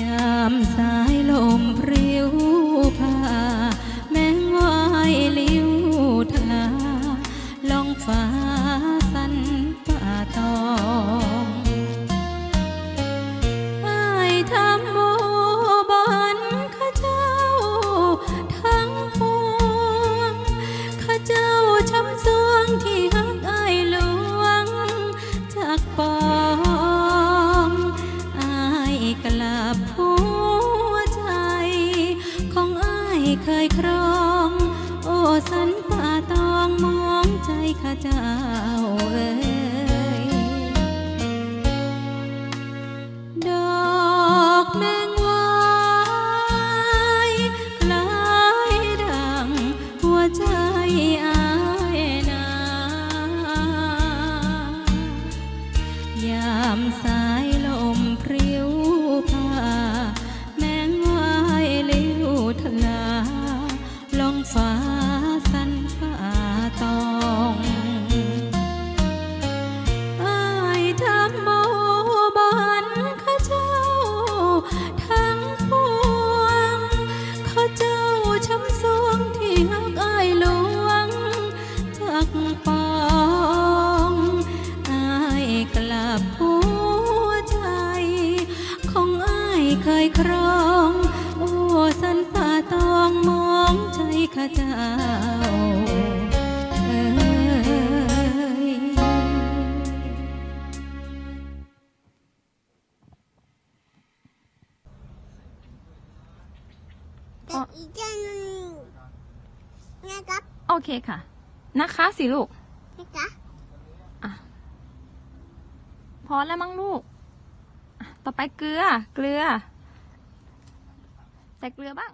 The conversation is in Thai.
ยามสายลมพริ้วพาแมงวายลิ้วทลาลองฟ้าสันป่าตองอทำโมบอนข้าเจ้า ทั้งปงข้าเจ้าช้ำซวงที่ ยครอง โอ้สันตาตองมองใจข้าเจ้าเอ๋ย เคยครอง โอ้สันป่าตองมองใจข้าเจ้าเอ้ยแต่อีกเจ้าหนึงนะครับโอเคค่ะ นะคะสิลูก นะจ๊ะ พอแล้วมั้งลูกอะ ต่อไปเกลือ เกลือ ใส่เกลือบ้าง